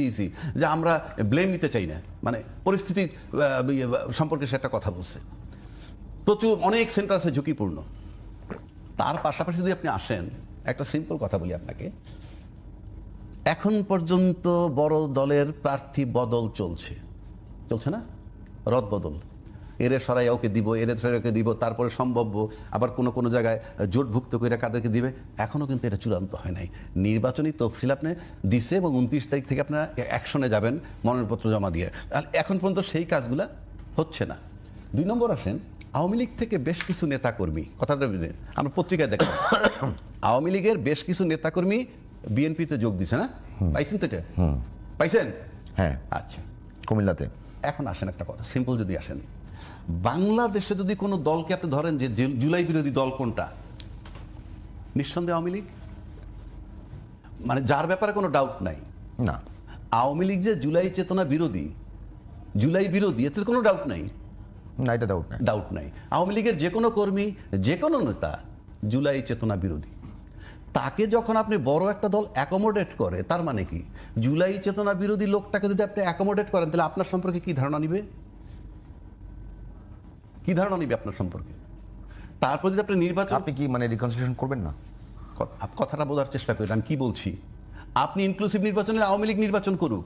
Easy যে আমরা blame নিতে চাই না। মানে পরিস্থিতি ইয়ে, সম্পর্কে সে একটা কথা বলছে। প্রচুর অনেক সেন্টার আছে ঝুঁকিপূর্ণ। তার পাশাপাশি যদি আপনি আসেন একটা সিম্পল কথা বলি আপনাকে। এখন পর্যন্ত বড় দলের প্রার্থী বদল চলছে। চলছে না? রদ বদল। এরে সরাই ওকে দিব এরে সরাই ওকে দিব তারপরে সম্ভাব্য আবার কোনো কোনো জায়গায় জোটভুক্ত করে কাদেরকে দিবে। এখনও কিন্তু এটা চূড়ান্ত হয় নাই। নির্বাচনী তফসিল আপনি দিছে এবং উনত্রিশ তারিখ থেকে আপনারা অ্যাকশনে যাবেন মনোনয়নপত্র জমা দিয়ে। এখন পর্যন্ত সেই কাজগুলা হচ্ছে না। দুই নম্বর আসেন আওয়ামী লীগ থেকে বেশ কিছু নেতাকর্মী কথাটা আমরা পত্রিকায় দেখলাম। আওয়ামী লীগের বেশ কিছু নেতাকর্মী বিএনপিতে যোগ দিছে না? পাইছেন তো এটা? পাইছেন? হ্যাঁ। আচ্ছা। কুমিল্লাতে। এখন আসেন একটা কথা সিম্পল যদি আসেন। বাংলাদেশে যদি কোনো দলকে আপনি ধরেন যে জুলাই বিরোধী দল কোনটা? নিঃসন্দেহে আওয়ামী লীগ? মানে যার ব্যাপারে কোনো ডাউট নাই। না। আওয়ামী লীগ যে জুলাই চেতনা বিরোধী জুলাই বিরোধী এতে কোনো ডাউট নাই। না এটা ডাউট নাই। ডাউট নাই। আওয়ামী লীগের যে কোনো কর্মী যে কোনো নেতা জুলাই চেতনা বিরোধী। তাকে যখন আপনি বড় একটা দল অ্যাকোমোডেট করে তার মানে কি? জুলাই চেতনা বিরোধী লোকটাকে যদি আপনি অ্যাকোমোডেট করেন তাহলে আপনার সম্পর্কে কি ধারণা নিবে? কি ধারণা নিবে আপনার সম্পর্কে? তারপর যদি আপনি নির্বাচন আপনি কি মানে রিকনসিলিয়েশন করবেন না? কথাটা বোঝার চেষ্টা করেন আমি কি বলছি? আপনি ইনক্লুসিভ নির্বাচনে আওয়ামী লীগ নির্বাচন করুক।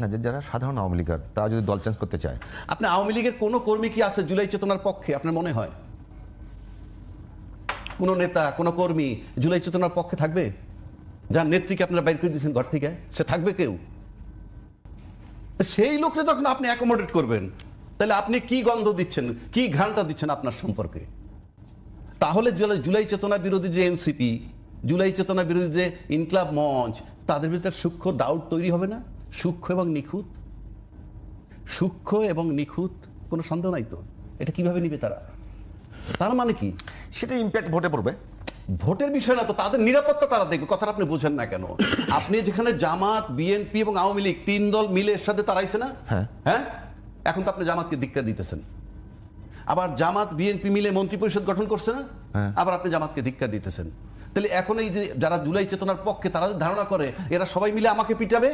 না যে যারা সাধারণ আওয়ামী লীগার তারা যদি দল চেঞ্জ করতে চায়। আপনি আওয়ামী লীগের কোনো কর্মী কি আছে জুলাই চেতনার পক্ষে আপনার মনে হয়? কোনো নেতা কোনো কর্মী জুলাই চেতনার পক্ষে থাকবে? যার নেত্রীকে আপনারা বাইর করে দিয়েছেন ঘর থেকে? সে থাকবে কেউ? সেই লোকটা যখন আপনি অ্যাকোমোডেট করবেন তাহলে আপনি কি গন্ধ দিচ্ছেন? কি ঘ্রাণটা দিচ্ছেন আপনার সম্পর্কে? তাহলে জুলাই চেতনা বিরোধী যে এনসিপি জুলাই চেতনা বিরোধী যে ইনকলাব মঞ্চ তাদের ভিতরে সূক্ষ্ম ডাউট তৈরি হবে না? সূক্ষ্ম এবং নিখুঁত? সূক্ষ্ম এবং নিখুঁত কোনো সন্দেহ নাই তো? এটা কীভাবে নিবে তারা? তার মানে কি? সেটা ইম্প্যাক্ট ভোটে পড়বে। ভোটের বিষয় না তো তাদের নিরাপত্তা তারা দেখবে কথাটা আপনি বুঝেন না কেন? আপনি যেখানে জামাত বিএনপি এবং আওয়ামী লীগ তিন দল মিলে এর সাথে তারাইছে না? হ্যাঁ। হ্যাঁ? এখন তো আপনি জামাতকে ধিক্কার দিতেছেন। আবার জামাত বিএনপি মিলে মন্ত্রী পরিষদ গঠন করছে না? হ্যাঁ। আবার আপনি জামাতকে ধিক্কার দিতেছেন। তাহলে এখন এই যে যারা জুলাই চেতনার পক্ষে তারা ধারণা করে এরা সবাই মিলে আমাকে পিটাবে?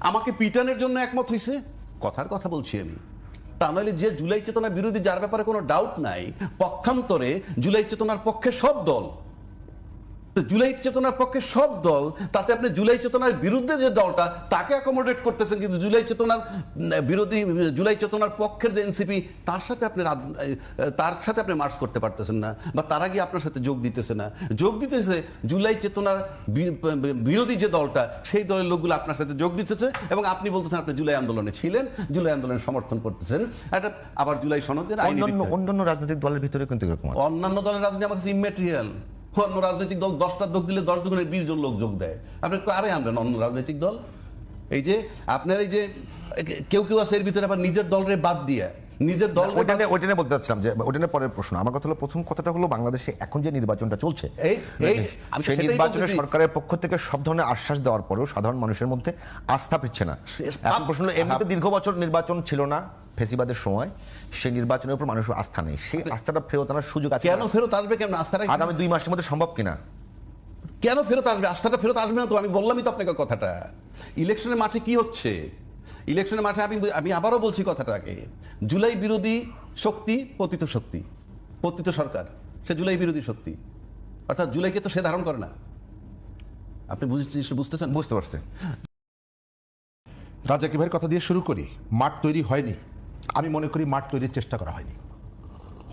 আমাকে পিটানোর জন্য একমত হয়েছে কথার কথা বলছি আমি। তা নইলে যে জুলাই চেতনার বিরোধী যার ব্যাপারে কোনো ডাউট নাই পক্ষান্তরে জুলাই চেতনার পক্ষে সব দল জুলাই চেতনার পক্ষে সব দল তাতে আপনি জুলাই চেতনার বিরুদ্ধে যে দলটা তাকে অ্যাকোমোডেট করতেছেন কিন্তু জুলাই চেতনার বিরোধী জুলাই চেতনার পক্ষের যে এনসিপি তার সাথে আপনি তার সাথে আপনি মার্চ করতে পারতেছেন না বা তারা গিয়ে আপনার সাথে যোগ দিতেছে না। যোগ দিতেছে জুলাই চেতনার বিরোধী যে দলটা সেই দলের লোকগুলো আপনার সাথে যোগ দিতেছে এবং আপনি বলতেছেন আপনি জুলাই আন্দোলনে ছিলেন জুলাই আন্দোলনের সমর্থন করতেছেন। এটা আবার জুলাই সনদের অন্যান্য অন্যান্য রাজনৈতিক দলের ভিতরে কিন্তু অন্যান্য দলের রাজনীতি আমার কাছে ইমেটেরিয়াল অন্য রাজনৈতিক দল দশটা যোগ দিলে দশ দুগুণে বিশ জন লোক যোগ দেয়। আপনি কারে আনবেন অন্য রাজনৈতিক দল? এই যে আপনার এই যে কেউ কেউ আছে এর ভিতরে আবার নিজের দলরে বাদ দিয়ে নিজের দল ওইটা নিয়ে ওইটা নিয়ে বলতে চাচ্ছিলাম যে ওইটা নিয়ে পরের প্রশ্ন। আমার কথা হলো প্রথম কথাটা হলো বাংলাদেশে এখন যে নির্বাচনটা চলছে সেই নির্বাচনে সরকারের পক্ষ থেকে সব ধরনের আশ্বাস দেওয়ার পরেও সাধারণ মানুষের মধ্যে আস্থা পিচ্ছে না। এখন প্রশ্ন এমনিতে দীর্ঘ বছর নির্বাচন ছিল না ফেসিবাদের সময় সেই নির্বাচনের উপর মানুষের আস্থা নেই। সেই আস্থাটা ফেরত আনার সুযোগ আছে কেন ফেরত আসবে কেমন? আস্থাটা কি? আগামী দুই মাসের মধ্যে সম্ভব কিনা? কেন ফেরত আসবে? আস্থাটা ফেরত আসবে না তো? আমি বললামই তো আপনাকে কথাটা। ইলেকশনের মাঠে কি হচ্ছে? ইলেকশনের মাঠে আমি আমি আবারও বলছি কথাটাকে জুলাই বিরোধী শক্তি পতিত শক্তি পতিত সরকার। সে জুলাই বিরোধী শক্তি। অর্থাৎ জুলাইকে তো সে ধারণ করে না। আপনি বুঝতেছেন? বুঝতে পারছেন রাজাকি ভাইয়ের কথা দিয়ে শুরু করি। মাঠ তৈরি হয়নি। আমি মনে করি মাঠ তৈরির চেষ্টা করা হয়নি।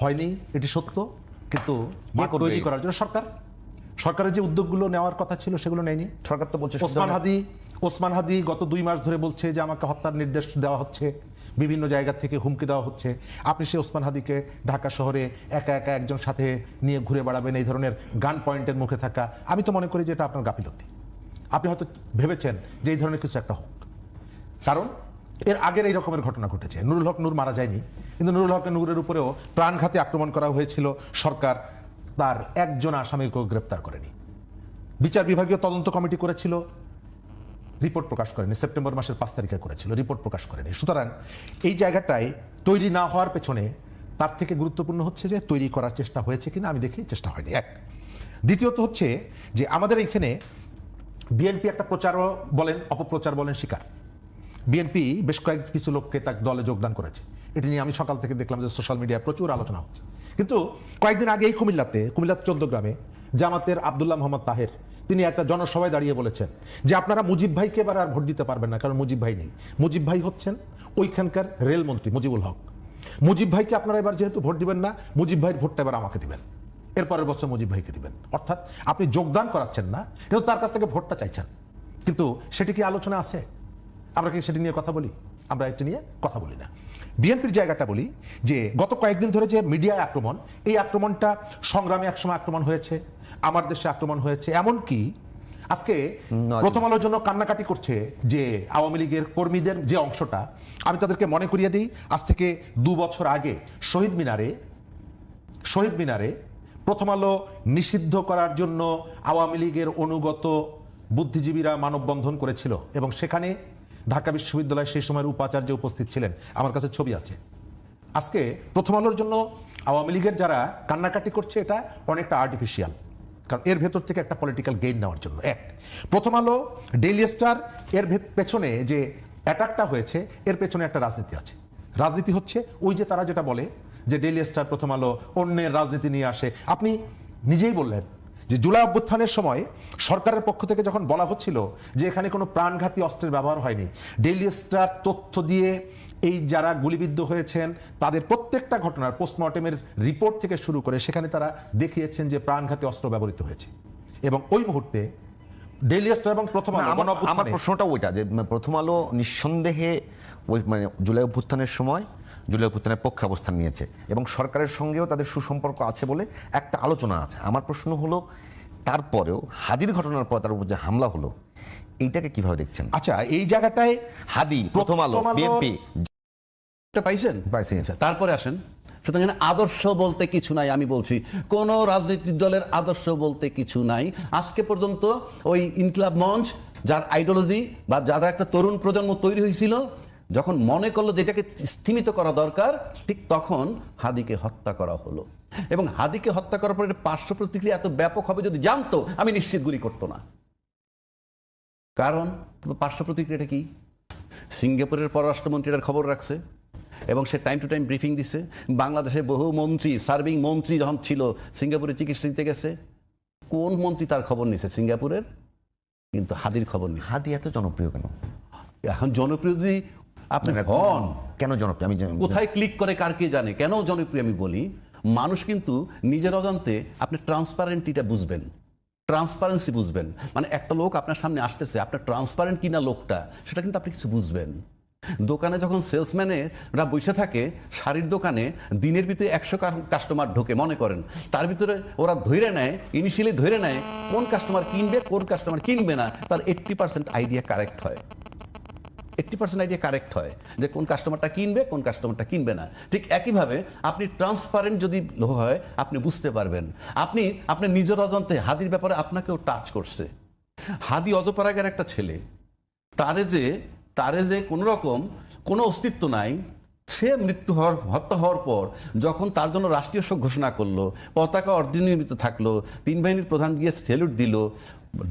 হয়নি এটি সত্য কিন্তু মাঠ তৈরি করার জন্য সরকার। সরকারের যে উদ্যোগগুলো নেওয়ার কথা ছিল সেগুলো নেয়নি। সরকার তো বলছে ওসমান হাদি ওসমান হাদি গত দুই মাস ধরে বলছে যে আমাকে হত্যার নির্দেশ দেওয়া হচ্ছে বিভিন্ন জায়গা থেকে হুমকি দেওয়া হচ্ছে। আপনি সেই ওসমান হাদিকে ঢাকা শহরে একা একা একজন সাথে নিয়ে ঘুরে বেড়াবেন এই ধরনের গান পয়েন্টের মুখে থাকা। আমি তো মনে করি যে এটা আপনার গাফিলতি। আপনি হয়তো ভেবেছেন যে এই ধরনের কিছু একটা হোক। কারণ এর আগের এই রকমের ঘটনা ঘটেছে। নুরুল হক নূর মারা যায়নি, কিন্তু নুরুল হক নূরের উপরেও প্রাণঘাতে আক্রমণ করা হয়েছিল। সরকার তার একজন আসামিকেও গ্রেপ্তার করেনি। বিচার বিভাগীয় তদন্ত কমিটি করেছিল, রিপোর্ট প্রকাশ করেনি, সেপ্টেম্বর মাসের পাঁচ তারিখে করেছিল, রিপোর্ট প্রকাশ করেনি। সুতরাং এই জায়গাটায় তৈরি না হওয়ার পেছনে তার থেকে গুরুত্বপূর্ণ হচ্ছে যে তৈরি করার চেষ্টা হয়েছে কিনা, আমি দেখি, চেষ্টা হয়নি। এক, দ্বিতীয়ত হচ্ছে যে আমাদের এইখানে বিএনপি একটা প্রচারও বলেন, অপপ্রচার বলেন শিকার। বিএনপি বেশ কয়েক কিছু লোককে তার দলে যোগদান করেছে। এটি নিয়ে আমি সকাল থেকে দেখলাম যে সোশ্যাল মিডিয়ায় প্রচুর আলোচনা হচ্ছে। কিন্তু কয়েকদিন আগে এই কুমিল্লাতে, কুমিল্লার চোদ্দ গ্রামে জামাতের আবদুল্লাহ মোহাম্মদ তাহের, তিনি একটা জনসভায় দাঁড়িয়ে বলেছেন যে আপনারা মুজিব ভাইকে এবার আর ভোট দিতে পারবেন না, কারণ মুজিব ভাই নেই। মুজিব ভাই হচ্ছেন ওইখানকার রেলমন্ত্রী মুজিবুল হক। মুজিব ভাইকে আপনারা এবার যেহেতু ভোট দিবেন না, মুজিব ভাইয়ের ভোটটা এবার আমাকে দিবেন। এরপরের বছর মুজিব ভাইকে দিবেন। অর্থাৎ আপনি যোগদান করাচ্ছেন না, কিন্তু তার কাছ থেকে ভোটটা চাইছেন। কিন্তু সেটি কি আলোচনা আছে? আমরা কি সেটি নিয়ে কথা বলি আমরা এটি নিয়ে কথা বলি না। বিএনপির জায়গাটা বলি যে গত কয়েকদিন ধরে যে মিডিয়ায় আক্রমণ এই আক্রমণটা সংগ্রামে একসময় আক্রমণ হয়েছে আমার দেশে আক্রমণ হয়েছে এমনকি আজকে প্রথম আলোর জন্য কান্নাকাটি করছে যে আওয়ামী লীগের কর্মীদের যে অংশটা আমি তাদেরকে মনে করিয়ে দিই আজ থেকে দু বছর আগে শহীদ মিনারে শহীদ মিনারে প্রথম আলো নিষিদ্ধ করার জন্য আওয়ামী লীগের অনুগত বুদ্ধিজীবীরা মানববন্ধন করেছিল এবং সেখানে ঢাকা বিশ্ববিদ্যালয়ের সেই সময়ের উপাচার্য উপস্থিত ছিলেন। আমার কাছে ছবি আছে। আজকে প্রথম আলোর জন্য আওয়ামী লীগের যারা কান্নাকাটি করছে, এটা অনেকটা আর্টিফিশিয়াল কারণ এর ভেতর থেকে একটা পলিটিক্যাল গেইন নেওয়ার জন্য। এক, প্রথম আলো ডেইলি স্টার এর পেছনে যে অ্যাটাকটা হয়েছে, এর পেছনে একটা রাজনীতি আছে। রাজনীতি হচ্ছে ওই যে তারা যেটা বলে, যে ডেইলি স্টার প্রথম আলো অন্যের রাজনীতি নিয়ে আসে। আপনি নিজেই বললেন যে জুলাই অভ্যুত্থানের সময় সরকারের পক্ষ থেকে যখন বলা হচ্ছিল যে এখানে কোনো প্রাণঘাতী অস্ত্রের ব্যবহার হয়নি ডেইলি স্টার তথ্য দিয়ে এই যারা গুলিবিদ্ধ হয়েছেন তাদের প্রত্যেকটা ঘটনার পোস্টমর্টেমের রিপোর্ট থেকে শুরু করে সেখানে তারা দেখিয়েছেন যে প্রাণঘাতী অস্ত্র ব্যবহৃত হয়েছে। এবং ওই মুহূর্তে ডেইলি স্টার এবং প্রথম আলো আমার আমার প্রশ্নটা ওইটা যে মানে, প্রথম আলো নিঃসন্দেহে ওই মানে জুলাই অভ্যুত্থানের সময় জুলাই অভ্যুত্থানের পক্ষে অবস্থান নিয়েছে এবং সরকারের সঙ্গেও তাদের সুসম্পর্ক আছে বলে একটা আলোচনা আছে। আমার প্রশ্ন হলো তারপরেও হাদির ঘটনার পর তার উপর যে হামলা হলো এইটাকে কীভাবে দেখছেন? আচ্ছা এই জায়গাটায় হাদি প্রথম আলো বিএনপি। এটা পাইছেন? আচ্ছা, তারপরে আসেন। সুতরাং আদর্শ বলতে কিছু নাই আমি বলছি। কোন রাজনৈতিক দলের আদর্শ বলতে কিছু নাই। আজকে পর্যন্ত ওই ইনকলাব মঞ্চ যার আইডিওলজি বা যারা একটা তরুণ প্রজন্ম তৈরি হয়েছিল যখন মনে করল যে এটাকে স্থিমিত করা দরকার ঠিক তখন হাদিকে হত্যা করা হলো। এবং হাদিকে হত্যা করার পরে পার্শ্ব প্রতিক্রিয়া এত ব্যাপক হবে যদি জানতো আমি নিশ্চিত গুলি করতো না। কারণ পার্শ্ব প্রতিক্রিয়াটা কি? সিঙ্গাপুরের পররাষ্ট্রমন্ত্রীর খবর রাখছে এবং সে টাইম টু টাইম ব্রিফিং দিছে বাংলাদেশে বহু মন্ত্রী সার্ভিং মন্ত্রী যখন ছিল সিঙ্গাপুরে চিকিৎসা দিতে গেছে কোন মন্ত্রী তার খবর নিছে? সিঙ্গাপুরের? কিন্তু হাদির খবর নিছে। হাদি এত জনপ্রিয় কেন? এখন জনপ্রিয় যদি আপনি মানে হন। কেন জনপ্রিয়? আমি জানি- কোথায় ক্লিক করে কার কে জানে? কেন জনপ্রিয় আমি বলি মানুষ কিন্তু নিজের অজান্তে আপনি ট্রান্সপারেন্টিটা বুঝবেন। ট্রান্সপারেন্সি বুঝবেন। মানে একটা লোক আপনার সামনে আসতেছে আপনার ট্রান্সপারেন্ট কিনা লোকটা সেটা কিন্তু আপনি কিছু বুঝবেন। দোকানে যখন সেলসম্যানেরা বসে থাকে শাড়ির দোকানে দিনের ভিতরে একশো কাস্টমার ঢোকে মনে করেন। তার ভিতরে ওরা ধরে নেয় ইনিশিয়ালি ধরে নেয় কোন কাস্টমার কিনবে কোন কাস্টমার কিনবে না তার এইট্টি পার্সেন্ট আইডিয়া কারেক্ট হয়। এইট্টি পার্সেন্ট আইডিয়া কারেক্ট হয় যে কোন কাস্টমারটা কিনবে, কোন কাস্টমারটা কিনবে না। ঠিক একইভাবে আপনি ট্রান্সপারেন্ট যদি হয়, আপনি বুঝতে পারবেন। আপনি আপনার নিজের অজান্তে, হাদির ব্যাপারে আপনাকেও টাচ করছে। হাদি অজপাড়াগের একটা ছেলে, তারে যে তারে যে কোনো রকম কোনো অস্তিত্ব নাই, সে মৃত্যু হওয়ার, হত্যা হওয়ার পর যখন তার জন্য রাষ্ট্রীয় শোক ঘোষণা করল, পতাকা অর্ধনির্মিত থাকল, তিন বাহিনীর প্রধান গিয়ে স্যালুট দিল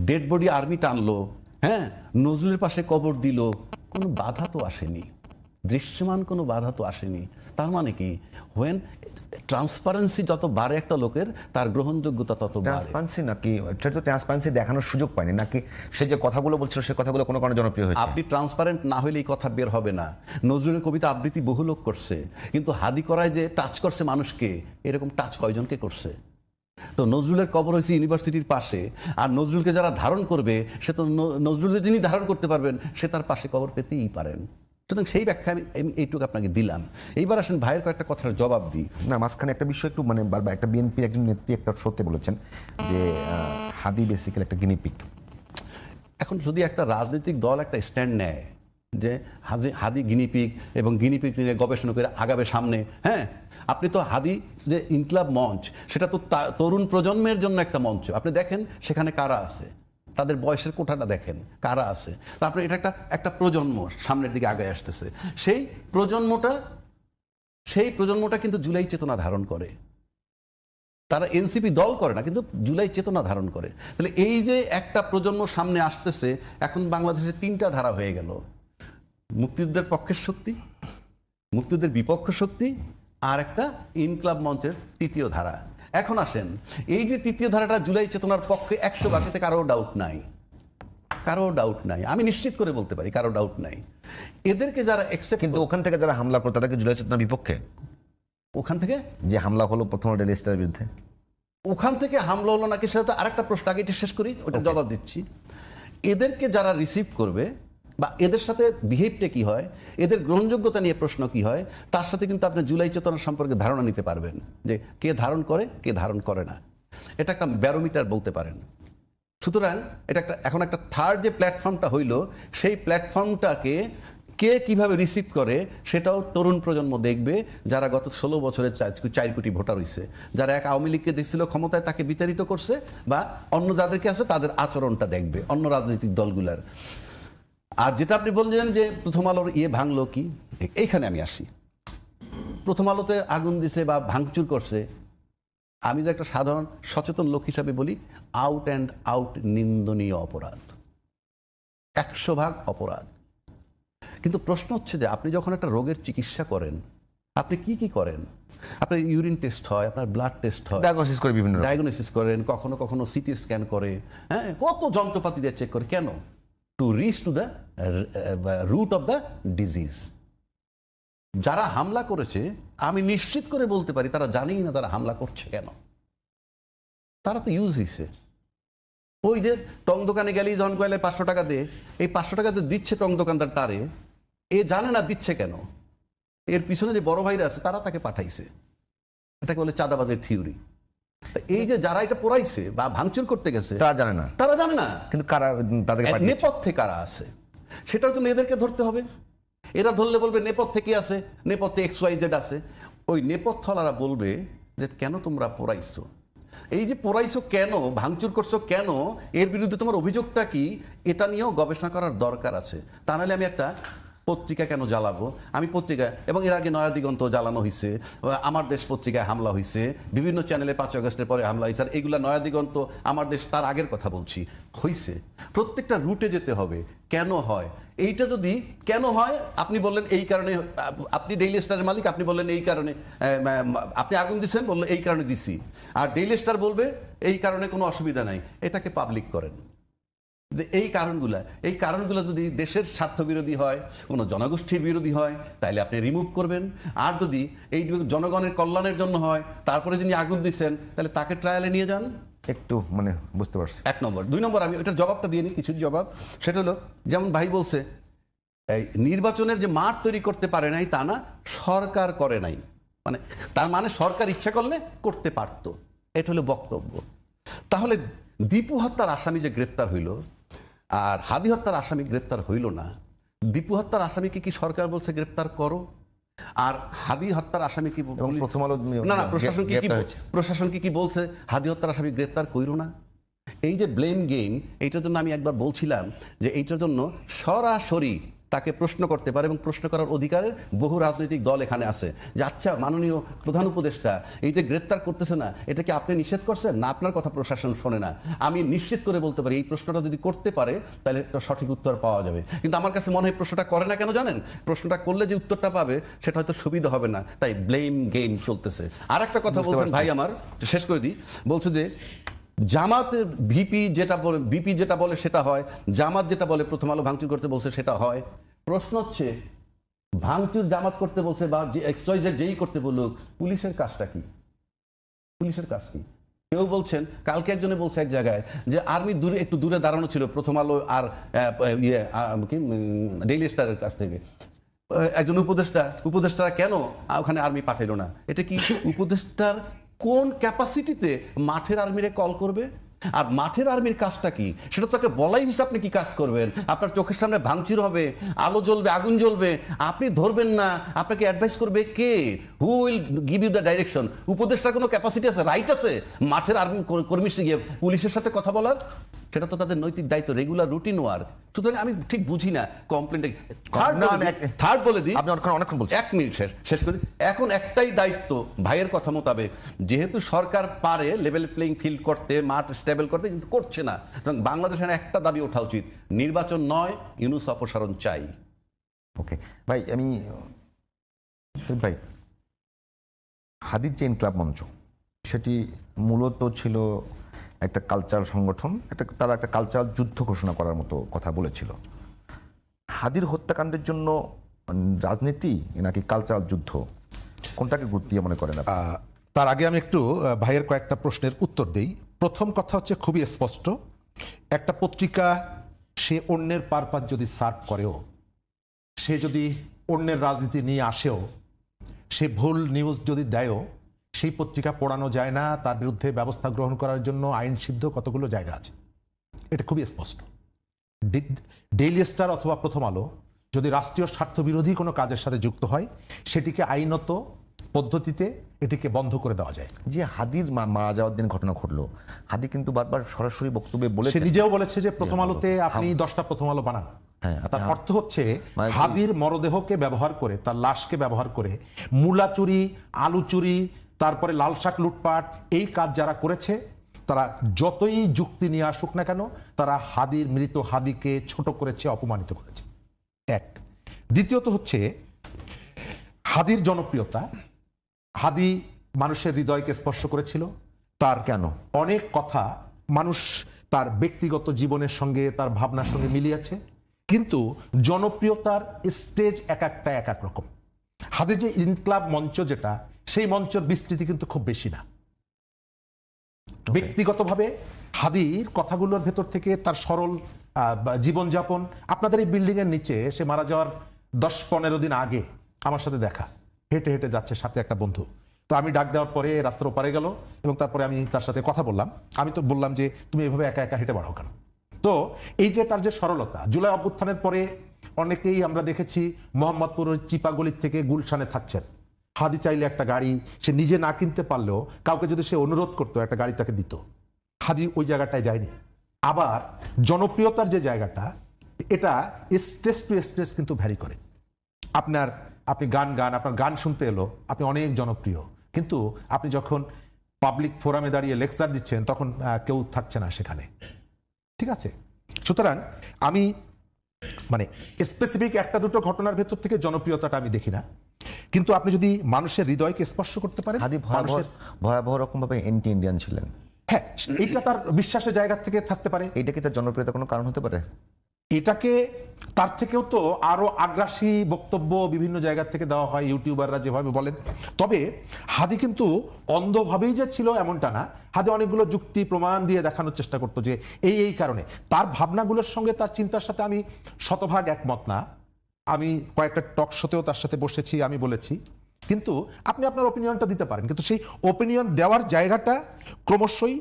ডেড বডি আর্মি টানলো হ্যাঁ? নজরুলের পাশে কবর দিল কোনো বাধা তো আসেনি। দৃশ্যমান কোনো বাধা তো আসেনি। তার মানে কি? হোয়েন ট্রান্সপারেন্সি যত বাড়ে একটা লোকের তার গ্রহণযোগ্যতা তত ট্রান্সপারেন্সি নাকি? এটা তো ট্রান্সপারেন্সি দেখানোর সুযোগ পায়নি। নাকি সে যে কথাগুলো বলছিল সে কথাগুলো কোনো কারণে জনপ্রিয় হয়েছে? আপনি ট্রান্সপারেন্ট না হলে এই কথা বের হবে না। নজরুলের কবিতা আবৃত্তি বহু লোক করছে। কিন্তু হাদি করায় যে টাচ করছে মানুষকে এরকম টাচ কয়জনকে করছে? তো নজরুলের কবর হয়েছে ইউনিভার্সিটির পাশে আর নজরুলকে যারা ধারণ করবে সে তো নজরুলকে যিনি ধারণ করতে পারবেন সে তার পাশে কবর পেতেই পারেন। সুতরাং সেই ব্যাখ্যা আমি এইটুকু আপনাকে দিলাম। এইবার আসেন ভাইয়ের কয়েকটা কথার জবাব দিই। না মাঝখানে একটা বিষয় একটু মানে বারবার একটা বিএনপি একজন নেত্রী একটা সত্যি বলেছেন যে হাদি বেসিক্যালি একটা গিনিপিক এখন যদি একটা রাজনৈতিক দল একটা স্ট্যান্ড নেয় যে হাজি, হাদি গিনিপিক এবং গিনিপিক নিয়ে গবেষণা করে আগাবে সামনে হ্যাঁ? আপনি তো হাদি যে ইনকলাব মঞ্চ, সেটা তো তরুণ প্রজন্মের জন্য একটা মঞ্চ। আপনি দেখেন সেখানে কারা আছে? তাদের বয়সের কোঠাটা দেখেন, কারা আছে? তারপরে এটা একটা একটা প্রজন্ম সামনের দিকে আগে আসতেছে। সেই প্রজন্মটা সেই প্রজন্মটা কিন্তু জুলাই চেতনা ধারণ করে। তারা এনসিপি দল করে না, কিন্তু জুলাই চেতনা ধারণ করে। তাহলে এই যে একটা প্রজন্ম সামনে আসতেছে, এখন বাংলাদেশে তিনটা ধারা হয়ে গেল। মুক্তিযুদ্ধের পক্ষের শক্তি মুক্তিযুদ্ধের বিপক্ষ শক্তি আর একটা ইনক্লাব মঞ্চের তৃতীয় ধারা। এখন আসেন এই যে তৃতীয় ধারাটা জুলাই চেতনার পক্ষে একশো বাকিতে কারও ডাউট নাই। কারও ডাউট নাই। আমি নিশ্চিত করে বলতে পারি কারও ডাউট নাই। এদেরকে যারা একসেপ্ট কিন্তু ওখান থেকে যারা হামলা করতো তাদেরকে জুলাই চেতনার বিপক্ষে? ওখান থেকে? যে হামলা হলো প্রথম ডেলি স্টারের বিরুদ্ধে। ওখান থেকে হামলা হলো নাকি সেটা তো আরেকটা প্রশ্ন আগে এটা শেষ করি ওটা জবাব দিচ্ছি। এদেরকে যারা রিসিভ করবে বা এদের সাথে বিহেভটা কি হয়? এদের গ্রহণযোগ্যতা নিয়ে প্রশ্ন কি হয়? তার সাথে কিন্তু আপনি জুলাই চেতনা সম্পর্কে ধারণা নিতে পারবেন যে কে ধারণ করে, কে ধারণ করে না। এটা একটা ব্যারোমিটার বলতে পারেন। সুতরাং এটা একটা, এখন একটা থার্ড যে প্ল্যাটফর্মটা হইল, সেই প্ল্যাটফর্মটাকে কে কীভাবে রিসিভ করে, সেটাও তরুণ প্রজন্ম দেখবে, যারা গত ষোলো বছরে চার- কোটি ভোটার হয়েছে যারা এক আওয়ামী লীগকে দেখছিল ক্ষমতায় তাকে বিতাড়িত করছে, বা অন্য যাদেরকে আছে তাদের আচরণটা দেখবে, অন্য রাজনৈতিক দলগুলার। আর যেটা আপনি বললেন যে প্রথম আলোর ইয়ে ভাঙলো কি এইখানে আমি আসি। প্রথম আলোতে আগুন দিছে বা ভাঙচুর করছে আমি তো একটা সাধারণ সচেতন লোক হিসাবে বলি আউট অ্যান্ড আউট নিন্দনীয় অপরাধ। একশো ভাগ অপরাধ। কিন্তু প্রশ্ন হচ্ছে যে আপনি যখন একটা রোগের চিকিৎসা করেন আপনি কি কি করেন? আপনার ইউরিন টেস্ট হয় আপনার ব্লাড টেস্ট হয় ডায়াগনোসিস করে বিভিন্ন ডায়াগনোসিস করেন কখনো কখনো সিটি স্ক্যান করে হ্যাঁ কত যন্ত্রপাতি দিয়ে চেক করে কেন? To reach to the root of the disease যারা হামলা করেছে, আমি নিশ্চিত করে বলতে পারি, তারা জানেই না তারা হামলা করছে কেন। তারা তো ইউজ হয়েছে ওই যে টং দোকানে গেলেই জন কয়েলে পাঁচশো টাকা দিয়ে এই পাঁচশো টাকা যে দিচ্ছে টং দোকানদার তারে, এ জানে না দিচ্ছে কেন। এর পিছনে যে বড় ভাইরা আছে, তারা তাকে পাঠাইছে। এটাকে বলে চাঁদাবাজের থিওরি এই যে যারা এটা পড়াইছে বা ভাঙচুর করতে গেছে তারা জানে না। তারা জানে না। কিন্তু কারা পাঠিয়েছে? নেপথ্যে কারা আছে? সেটার জন্য এদেরকে ধরতে হবে। এরা ধরলে বলবে নেপথ্যে কি আছে? নেপথ্যে এক্স ওয়াই জেড আছে। ওই নেপথ্যলারা বলবে যে কেন তোমরা পড়াইছো? এই যে পড়াইছো কেন ভাঙচুর করছ কেন এর বিরুদ্ধে তোমার অভিযোগটা কি? এটা নিয়েও গবেষণা করার দরকার আছে। তা নাহলে আমি একটা পত্রিকা কেন জ্বালাবো? আমি পত্রিকা এবং এর আগে নয়া দিগন্ত জ্বালানো হয়েছে আমার দেশ পত্রিকায় হামলা হয়েছে বিভিন্ন চ্যানেলে পাঁচ আগস্টের পরে হামলা হয়েছে আর এগুলা নয়া দিগন্ত, আমার দেশ তার আগের কথা বলছি। হয়েছে প্রত্যেকটা রুটে যেতে হবে। কেন হয়? এইটা যদি কেন হয়? আপনি বললেন এই কারণে, আপনি ডেইলি স্টারের মালিক, আপনি বললেন এই কারণে আপনি আগুন দিচ্ছেন বললেন এই কারণে দিছি। আর ডেইলি স্টার বলবে, এই কারণে কোনো অসুবিধা নাই। এটাকে পাবলিক করেন। যে এই কারণগুলা এই কারণগুলো যদি দেশের স্বার্থ বিরোধী হয় কোনো জনগোষ্ঠীর বিরোধী হয় তাহলে আপনি রিমুভ করবেন। আর যদি এই জনগণের কল্যাণের জন্য হয় তারপরে যিনি আগুন দিচ্ছেন তাহলে তাকে ট্রায়ালে নিয়ে যান। একটু মানে বুঝতে পারছি। এক নম্বর। দুই নম্বর আমি ওইটার জবাবটা দিয়ে নিই কিছু জবাব। সেটা হলো যেমন ভাই বলছে এই নির্বাচনের যে মাঠ তৈরি করতে পারে নাই তা না সরকার করে নাই। মানে তার মানে সরকার ইচ্ছা করলে করতে পারতো। এটা হলো বক্তব্য। তাহলে দীপু হত্যার আসামি যে গ্রেপ্তার হইল আর হাদি হত্যার আসামি গ্রেপ্তার হইল না। দীপু হত্যার আসামিকে কি সরকার বলছে গ্রেপ্তার করো? আর হাদি হত্যার আসামি কি প্রথম আলো না না প্রশাসন কি প্রশাসন কি কি বলছে? হাদি হত্যার আসামি গ্রেপ্তার কইল না। এই যে ব্লেম গেম এইটার জন্য আমি একবার বলছিলাম যে এইটার জন্য সরাসরি তাকে প্রশ্ন করতে পারে এবং প্রশ্ন করার অধিকারের বহু রাজনৈতিক দল এখানে আছে। যে আচ্ছা মাননীয় প্রধান উপদেষ্টা এই যে গ্রেপ্তার করতেছে না এটা কি আপনি নিষেধ করছেন? না আপনার কথা প্রশাসন শোনে না। আমি নিশ্চিত করে বলতে পারি এই প্রশ্নটা যদি করতে পারে তাহলে একটা সঠিক উত্তর পাওয়া যাবে। কিন্তু আমার কাছে মনে হয় প্রশ্নটা করে না কেন জানেন? প্রশ্নটা করলে যে উত্তরটা পাবে সেটা হয়তো সুবিধা হবে না। তাই ব্লেম গেম চলতেছে। আর একটা কথা বলছেন ভাই আমার শেষ করে দিই। বলছে যে জামাতের ভিপি যেটা বলে বিপি যেটা বলে সেটা হয় জামাত যেটা বলে প্রথম আলো ভাঙচুর করতে বলছে সেটা হয়। প্রশ্ন হচ্ছে, ভাঙচুর জামাত করতে বলছে বা যে এক্সওয়াইজের যেই করতে বলুক, পুলিশের কাজটা কি? পুলিশের কাজ কি? কেউ বলছেন, কালকে একজনে বলছে এক জায়গায় যে আর্মি দূরে, একটু দূরে দাঁড়ানো ছিল, প্রথম আলো আর ইয়ে কি ডেইলি স্টারের কাছ থেকে। একজন উপদেষ্টা, উপদেষ্টারা কেন ওখানে আর্মি পাঠাইল না? এটা কি উপদেষ্টার কোন ক্যাপাসিটিতে মাঠের আর্মিরে কল করবে? আর মাঠের আর্মির কাজটা কি? সেটা তোকে বলাই হিসেবে আপনি কি কাজ করবেন। আপনার চোখের সামনে ভাঙচুর হবে, আলো জ্বলবে, আগুন জ্বলবে। আপনি ধরবেন না। আপনাকে অ্যাডভাইস করবে কে? Who will give you the direction উপদেষ্টার কোনো ক্যাপাসিটি আছে রাইট আছে? মাঠের আর্মি কর্মী গিয়ে পুলিশের সাথে কথা বলার? সেটা তো তাদের নৈতিক দায়িত্ব রেগুলার রুটিন ওয়ার্ক সুতরাং আমি ঠিক বুঝি না কমপ্লেন্টে থার্ড বলে দিই আপনি অনেকক্ষণ অনেকক্ষণ বলছেন। এক মিনিট শেষ শেষ করি এখন একটাই দায়িত্ব ভাইয়ের কথা মোতাবেক যেহেতু সরকার পারে লেভেল প্লেইং ফিল্ড করতে মাঠ স্টেবল করতে কিন্তু করছে না। সুতরাং বাংলাদেশের একটা দাবি ওঠা উচিত নির্বাচন নয় ইউনুস অপসারণ চাই। ওকে ভাই আমি ভাই হাদির যে ক্লাব মঞ্চ সেটি মূলত ছিল একটা কালচারাল সংগঠন, একটা, তারা একটা কালচারাল যুদ্ধ ঘোষণা করার মতো কথা বলেছিল। হাদির হত্যাকাণ্ডের জন্য রাজনীতি নাকি কালচারাল যুদ্ধ? কোনটাকে গুরুত্ব দিয়ে মনে করেন? তার আগে আমি একটু ভাইয়ের কয়েকটা প্রশ্নের উত্তর দেই। প্রথম কথা হচ্ছে খুবই স্পষ্ট। একটা পত্রিকা সে অন্যের পারপাস যদি সার্ভ করেও, সে যদি অন্যের রাজনীতি নিয়ে আসেও, সে ভুল নিউজ যদি দেয়ও সেই পত্রিকা পড়ানো যায় না তার বিরুদ্ধে ব্যবস্থা গ্রহণ করার জন্য আইন সিদ্ধ কতগুলো জায়গা আছে? এটা খুবই স্পষ্ট। ডেইলি স্টার অথবা প্রথম আলো যদি রাষ্ট্রীয় স্বার্থবিরোধী কোনো কাজের সাথে যুক্ত হয় সেটিকে আইনত পদ্ধতিতে এটিকে বন্ধ করে দেওয়া যায়। যে হাদির মারা যাওয়ার দিন ঘটনা ঘটলো হাদি কিন্তু বারবার সরাসরি বক্তব্যে সে বলেছে নিজেও বলেছে যে প্রথম আলোতে আপনি দশটা প্রথম আলো বানান। হ্যাঁ, তার অর্থ হচ্ছে মানে হাদির মরদেহকে ব্যবহার করে তার লাশকে ব্যবহার করে মূলা চুরি আলু চুরি তারপরে লাল শাক লুটপাট, এই কাজ যারা করেছে, তারা যতই যুক্তি নিয়ে আসুক না কেন, তারা হাদির মৃত হাদিকে ছোট করেছে, অপমানিত করেছে। এক। দ্বিতীয়ত হচ্ছে, হাদির জনপ্রিয়তা, হাদি মানুষের হৃদয়কে স্পর্শ করেছিল। তার কেন? অনেক কথা মানুষ তার ব্যক্তিগত জীবনের সঙ্গে, তার ভাবনার সঙ্গে মিলিয়েছে। কিন্তু জনপ্রিয়তার স্টেজ এক একটা, এক এক রকম। হাদির যে ইনক্লাব মঞ্চ যেটা সেই মঞ্চের বিস্তৃতি কিন্তু খুব বেশি না। ব্যক্তিগতভাবে হাদির কথাগুলোর ভেতর থেকে তার সরল জীবনযাপন আপনাদের এই বিল্ডিং এর নিচে সে মারা যাওয়ার দশ পনেরো দিন আগে আমার সাথে দেখা। হেঁটে হেঁটে যাচ্ছে সাথে একটা বন্ধু। তো আমি ডাক দেওয়ার পরে রাস্তার ওপারে গেল এবং তারপরে আমি তার সাথে কথা বললাম। আমি তো বললাম যে তুমি এভাবে একা একা হেঁটে বাড়াও কেন? তো এই যে তার যে সরলতা জুলাই অভ্যুত্থানের পরে অনেকেই আমরা দেখেছি মোহাম্মদপুরের চিপাগলির থেকে গুলশানে থাকছেন। হাদি চাইলে একটা গাড়ি, সে নিজে না কিনতে পারলেও কাউকে যদি সে অনুরোধ করতো, একটা গাড়ি তাকে দিত। হাদি ওই জায়গাটায় যায়নি। আবার জনপ্রিয়তার যে জায়গাটা, এটা স্টেজ টু স্টেজ কিন্তু ভ্যারি করে। আপনার, আপনি গান গান, আপনার গান শুনতে এলো, আপনি অনেক জনপ্রিয়। কিন্তু আপনি যখন পাবলিক ফোরামে দাঁড়িয়ে লেকচার দিচ্ছেন, তখন কেউ থাকছে না সেখানে। ঠিক আছে? সুতরাং আমি মানে স্পেসিফিক একটা দুটো ঘটনার ভেতর থেকে জনপ্রিয়তাটা আমি দেখি না। কিন্তু আপনি যদি মানুষের হৃদয়কে স্পর্শ করতে পারেন ভয়াবহ মানুষের ভয়াবহ রকম ভাবে এন্টি ইন্ডিয়ান ছিলেন। হ্যাঁ এটা তার বিশ্বাসের জায়গা থেকে থাকতে পারে। এইটা কি তার জনপ্রিয়তা কোনো কারণ হতে পারে? এটাকে তার থেকেও তো আরও আগ্রাসী বক্তব্য বিভিন্ন জায়গা থেকে দেওয়া হয় ইউটিউবাররা যেভাবে বলেন। তবে হাদি কিন্তু অন্ধভাবেই যে ছিল এমনটা না। হাদি অনেকগুলো যুক্তি প্রমাণ দিয়ে দেখানোর চেষ্টা করতো যে এই এই কারণে। তার ভাবনাগুলোর সঙ্গে তার চিন্তার সাথে আমি শতভাগ একমত না। আমি কয়েকটা টক শোতেও তার সাথে বসেছি আমি বলেছি। কিন্তু আপনি আপনার ওপিনিয়নটা দিতে পারেন। কিন্তু সেই ওপিনিয়ন দেওয়ার জায়গাটা ক্রমশই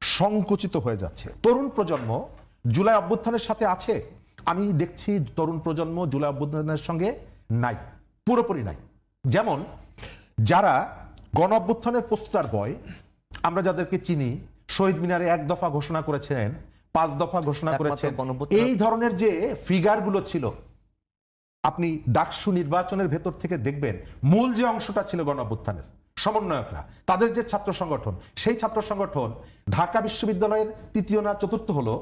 সংকুচিত হয়ে যাচ্ছে। তরুণ প্রজন্ম জুলাই অভ্যুত্থানের সাথে আছে? আমি দেখছি তরুণ প্রজন্ম জুলাই অভ্যুত্থানের সঙ্গে নাই পুরোপুরি নাই। যেমন যারা গণ অভ্যুত্থানের পোস্টার বয় আমরা যাদেরকে চিনি শহীদ মিনারে এক দফা ঘোষণা করেছেন পাঁচ দফা ঘোষণা করেছেন। এই ধরনের যে ফিগারগুলো ছিল আপনি ডাকসু নির্বাচনের ভেতর থেকে দেখবেন মূল যে অংশটা ছিল গণ অভ্যুত্থানের সমন্বয়করা, তাদের যে ছাত্র সংগঠন, সেই ছাত্র সংগঠন ঢাকা বিশ্ববিদ্যালয়ের তৃতীয় না চতুর্থ হলো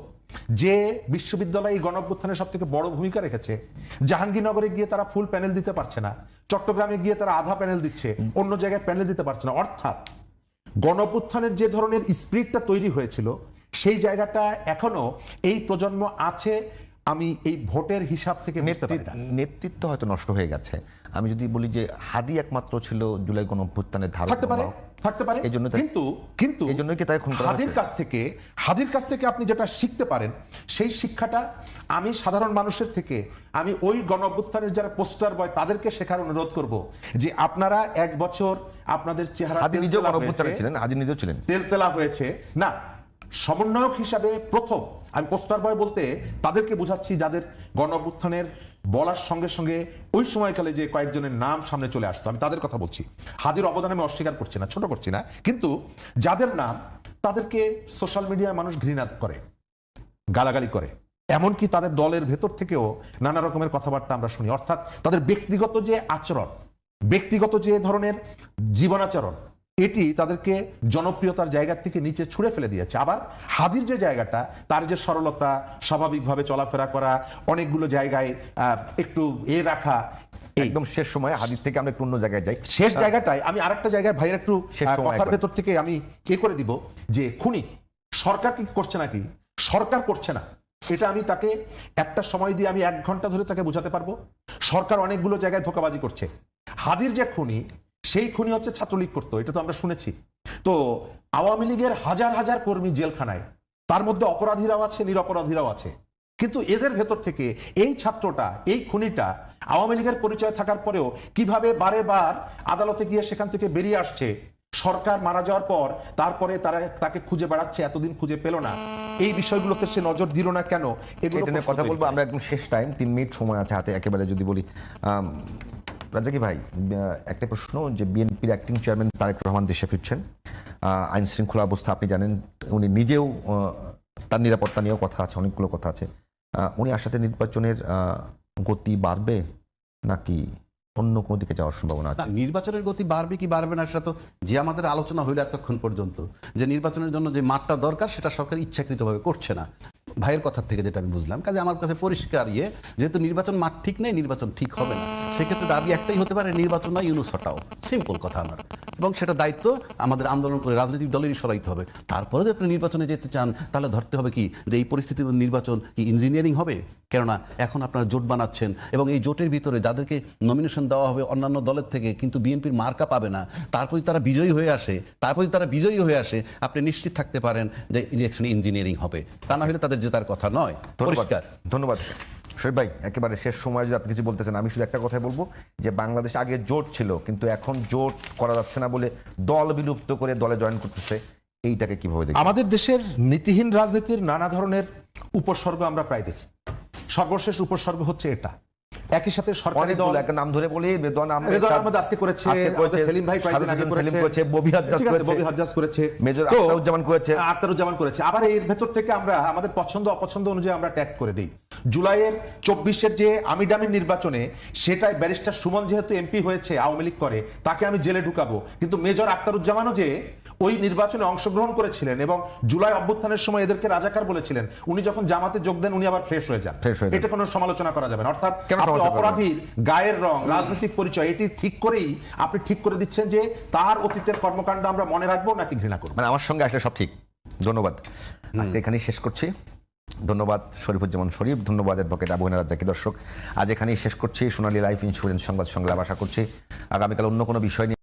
যে বিশ্ববিদ্যালয় এই গণঅভ্যুত্থানের সব থেকে বড় ভূমিকা রেখেছে, জাহাঙ্গীরনগরে গিয়ে তারা ফুল প্যানেল দিতে পারছে না, চট্টগ্রামে গিয়ে তারা আধা প্যানেল দিচ্ছে, অন্য জায়গায় প্যানেল দিতে পারছে না। অর্থাৎ গণ অভ্যুত্থানের যে ধরনের স্পিরিটটা তৈরি হয়েছিল, সেই জায়গাটা এখনও এই প্রজন্ম আছে আমি এই ভোটের হিসাব থেকে নেতৃত্ব- হয়তো নষ্ট হয়ে গেছে। আমি যদি বলি যে হাদি একমাত্র ছিল জুলাই গণ অভ্যুত্থানের ধারক থাকতে পারে থাকতে পারে। কিন্তু কিন্তু এই জন্যই কি তাই খুন হাদির কাছ থেকে হাদির কাছ থেকে আপনি যেটা শিখতে পারেন সেই শিক্ষাটা আমি সাধারণ মানুষের থেকে আমি ওই গণ অভ্যুত্থানের যারা পোস্টার বয় তাদেরকে শেখার অনুরোধ করব যে আপনারা এক বছর আপনাদের চেহারা হাদি নিজেও তেলতেলা গণ অভ্যুত্থানে ছিলেন হাদি নিজেও ছিলেন। তেলতেলা হয়েছে। না সমন্বয়ক হিসাবে প্রথম আমি পোস্টার বয় বলতে তাদেরকে বোঝাচ্ছি যাদের গণ বলার সঙ্গে সঙ্গে ওই সময়কালে যে কয়েকজনের নাম সামনে চলে আসতো, আমি তাদের কথা বলছি। হাদির অবদান আমি অস্বীকার করছি না, ছোট করছি না। কিন্তু যাদের নাম, তাদেরকে সোশ্যাল মিডিয়ায় মানুষ ঘৃণা করে, গালাগালি করে। এমনকি তাদের দলের ভেতর থেকেও নানা রকমের কথাবার্তা আমরা শুনি। অর্থাৎ তাদের ব্যক্তিগত যে আচরণ, ব্যক্তিগত যে ধরনের জীবনাচরণ এটি তাদেরকে জনপ্রিয়তার জায়গা থেকে নিচে ছুঁড়ে ফেলে দিয়েছে। আবার হাদির যে জায়গাটা তার যে সরলতা স্বাভাবিকভাবে চলাফেরা করা অনেকগুলো জায়গায় একটু এ রাখা একদম শেষ সময় হাদির থেকে আমরা একটু অন্য জায়গায় যাই। শেষ জায়গাটায় আমি আরেকটা জায়গায় ভাইয়ের একটু কথার ভেতর থেকে আমি এ করে দিব যে খুনি সরকার কি করছে নাকি? সরকার করছে না। এটা আমি তাকে একটা সময় দিয়ে আমি এক ঘণ্টা ধরে তাকে বোঝাতে পারব। সরকার অনেকগুলো জায়গায় ধোকাবাজি করছে। হাদির যে খুনি সেই খুনি হচ্ছে ছাত্রলীগ করতো এটা তো আমরা শুনেছি। তো আওয়ামী লীগের হাজার হাজার কর্মী জেলখানায় তার মধ্যে অপরাধীরাও আছে নিরপরাধীরাও আছে। কিন্তু এদের ভেতর থেকে এই ছাত্রটা এই খুনিটা আওয়ামী লীগের পরিচয় থাকার পরেও কীভাবে বারে বার আদালতে গিয়ে সেখান থেকে বেরিয়ে আসছে সরকার মারা যাওয়ার পর তারপরে তারা তাকে খুঁজে বেড়াচ্ছে এতদিন খুঁজে পেল না। এই বিষয়গুলোতে সে নজর দিল না কেন? এগুলো এটা কথা বলব আমরা একদম শেষ টাইম তিন মিনিট সময় আছে হাতে একেবারে যদি বলি রাজাকি ভাই একটা প্রশ্ন যে বিএনপির অ্যাক্টিং চেয়ারম্যান তারেক রহমান দেশে ফিরছেন। আইন শৃঙ্খলা অবস্থা আপনি জানেন, উনি নিজেও তার নিরাপত্তা নিয়েও কথা আছে, অনেকগুলো কথা আছে। উনি আসাতে নির্বাচনের গতি বাড়বে নাকি অন্য কোনো দিকে যাওয়ার সম্ভাবনা আছে? নির্বাচনের গতি বাড়বে কি বাড়বে না, সেটা তো যে আমাদের আলোচনা হইল এতক্ষণ পর্যন্ত। যে নির্বাচনের জন্য যে মাঠটা দরকার, সেটা সরকার ইচ্ছাকৃতভাবে করছে না। ভাইয়ের কথার থেকে যেটা আমি বুঝলাম, কাজে আমার কাছে পরিষ্কার ইয়ে যেহেতু নির্বাচন মাঠ ঠিক নেই, নির্বাচন ঠিক হবে না। সেক্ষেত্রে দাবি একটাই হতে পারে, নির্বাচন নয়, ইউনুস হটাও। সিম্পল কথা আমার। এবং সেটা দায়িত্ব আমাদের আন্দোলন করে রাজনৈতিক দলেরই সরাইতে হবে। তারপরে যদি আপনি নির্বাচনে যেতে চান, তাহলে ধরতে হবে কি, যে এই পরিস্থিতির নির্বাচন কি ইঞ্জিনিয়ারিং হবে? কেননা এখন আপনারা জোট বানাচ্ছেন এবং এই জোটের ভিতরে যাদেরকে নমিনেশন দেওয়া হবে অন্যান্য দলের থেকে, কিন্তু বিএনপির মার্কা পাবে না, তারপরে তারা বিজয়ী হয়ে আসে, তারপরে তারা বিজয়ী হয়ে আসে, আপনি নিশ্চিত থাকতে পারেন যে ইলেকশন ইঞ্জিনিয়ারিং হবে। তা না হলে তাদের জেতার কথা নয়। ধন্যবাদ। পরিষ্কার। ধন্যবাদ। শরীফ ভাই একেবারে শেষ সময় যদি আপনি কিছু বলতেছেন আমি শুধু একটা কথাই বলব যে বাংলাদেশ আগে জোট ছিল কিন্তু এখন জোট করা যাচ্ছে না বলে দল বিলুপ্ত করে দলে জয়েন করতেছে। এইটাকে কীভাবে দেখি আমাদের দেশের নীতিহীন রাজনীতির নানা ধরনের উপসর্গ আমরা প্রায় দেখি। সর্বশেষ উপসর্গ হচ্ছে এটা। একই সাথে সরকারি দল একটা নাম ধরে বলি রেদওয়ান আহমেদ আজকে করেছে, সেলিম ভাই কয়েকদিন আগে করেছে। ববি হাজ্জাজ করেছে। ববি হাজ্জাজ করেছে। মেজর আখতারুজ্জামান করেছে। আখতারুজ্জামান করেছে। আবার এর ভেতর থেকে আমরা আমাদের পছন্দ অপছন্দ অনুযায়ী আমরা ট্যাগ করে দিই। জুলাইয়ের চব্বিশের যে আমিডামির নির্বাচনে সেটাই ব্যারিস্টার সুমন যেহেতু এমপি হয়েছে আওয়ামী লীগ করে তাকে আমি জেলে ঢুকাবো। কিন্তু মেজর আখতারুজ্জামানও যে ওই নির্বাচনে অংশগ্রহণ করেছিলেন এবং জুলাই অভ্যুত্থানের সময় এদেরকে রাজাকার বলেছিলেন। উনি যখন জামাতে যোগ দেন উনি আবার ফ্রেশ হয়ে যান। এটা কোনো সমালোচনা করা যাবে না। অর্থাৎ? অপরাধীর গায়ের রং রাজনৈতিক পরিচয় এটি ঠিক করেই আপনি ঠিক করে দিচ্ছেন যে তার অতীতের কর্মকাণ্ড আমরা মনে রাখব নাকি ঘৃণা করব। মানে আমার সঙ্গে আসলে সব ঠিক। ধন্যবাদ। এখানেই শেষ করছি। ধন্যবাদ শরীফুজ্জামান শরীফ ধন্যবাদ অ্যাডভোকেট আবহানা রাজ্জাকি দর্শক। আজ এখানেই শেষ করছি। সোনালী লাইফ ইন্স্যুরেন্স সংবাদ সংগ্রাম আশা করছি। আগামীকাল অন্য কোনো বিষয় নিয়ে